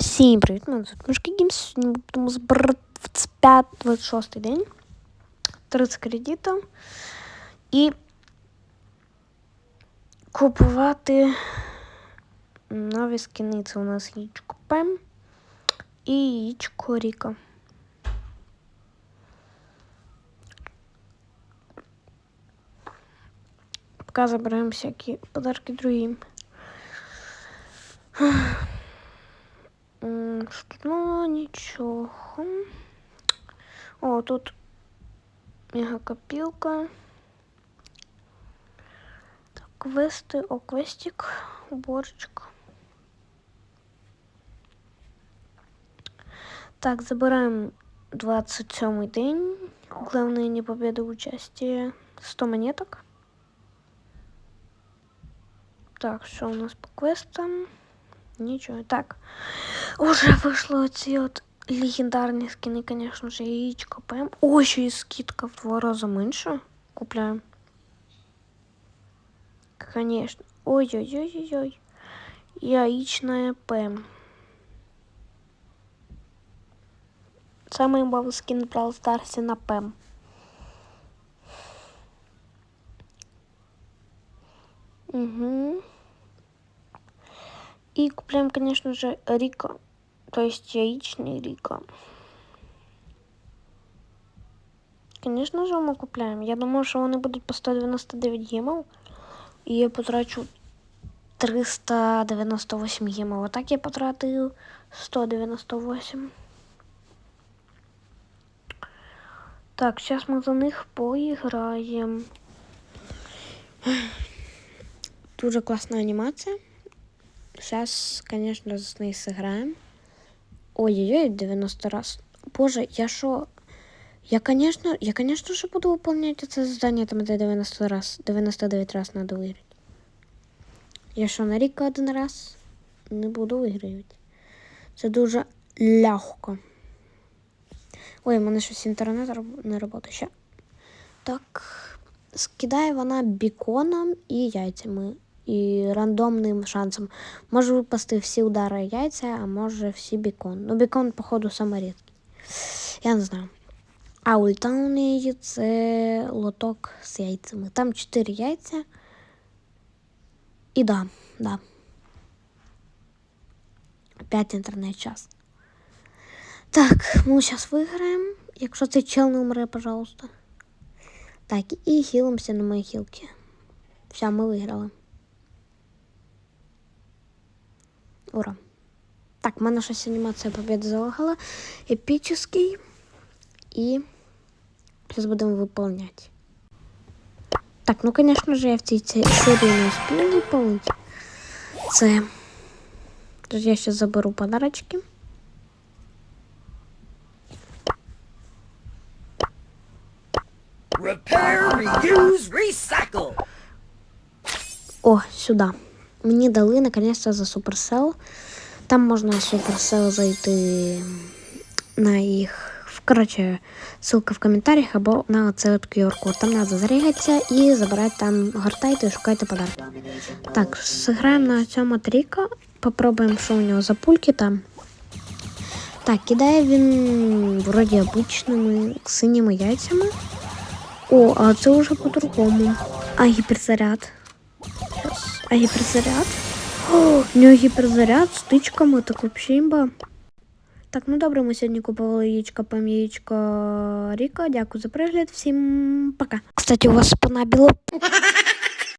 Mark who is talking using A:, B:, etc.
A: Всім привіт, мене звуть Мишка Гімс. Сьогодні ми будемо збирати 25 26 день. 30 кредитів. І купувати нові скини. Це у нас яєчко Пем і яєчко Ріка. Поки забираємо всякі подарки другим. Тут? Ну, нічого. О, тут мегакопілка. Так, квести, о, квестик, уборочка. Так, забираем 27 день. Главное не победа участие. 100 монеток. Так, что у нас по квестам? Ничего. Так, уже вышло вот легендарные скины, конечно же, яичко ПМ. О, еще и скидка в два раза меньше. Купляем. Конечно. Ой-ой-ой-ой-ой. Яичная ПМ. Самый бавый скин Brawl Старсе на ПМ. Угу. И купляем, конечно же, Рика. То есть яичный Рика. Конечно же, мы купляем. Я думаю, що вони будуть по 199 гемов. І я потрачу 398 гемов. А так я потратив 198. Так, сейчас мы за них поиграем. Дуже классная анимация. Сейчас, конечно, с ней сыграем. Ой-ой-ой, 90 раз. Боже, я шо... Я, конечно, я, конечно же, буду выполнять это задание, там это 90 раз, 99 раз надо выиграть. Я що на рік один раз не буду вигравати. Це дуже легко. Ой, у мене щось інтернет роб- не робота ще. Так, скидає вона біконом і яйцями. І рандомним шансом. Може випасти всі удари яйця, а може всі бікон. Ну, бікон, походу, саме рідкий. Я не знаю. А ульта у неї це лоток з яйцями. Там 4 яйця. І да, да. Опять інтернет час. Так, ми зараз виграємо. Якщо цей чел не умре, пожалуйста. Так, і хілимося на мої хілки. Все, ми виграли. Ура. Так, в мене щось анімація побіди залагала. Епічний. І зараз будемо виповняти. Так, ну, конечно же, я в цій серії не успію виповнити. Це. Тож я ще заберу подарочки.
B: Repair, reuse, recycle.
A: О, сюди. Мені дали наконец-то за Supercell. Там можна Supercell зайти на в- Коротше, ссылка в коментарях або на оцей от QR-код. Там треба зарігатися і забирати там, гортайте і шукайте подарки. Так, зіграємо на цьому тріка. Попробуємо, що у нього за пульки там. Так, кидає він вроді обичними синіми яйцями. О, а це вже по-другому. А гіперзаряд. А гіперзаряд? О, у нього гіперзаряд з тичками, так взагалі імба. Так, ну добре, ми сьогодні купували яєчко, пам Ріко. Дякую за перегляд. Всім пока. Кстати, у вас спина біла.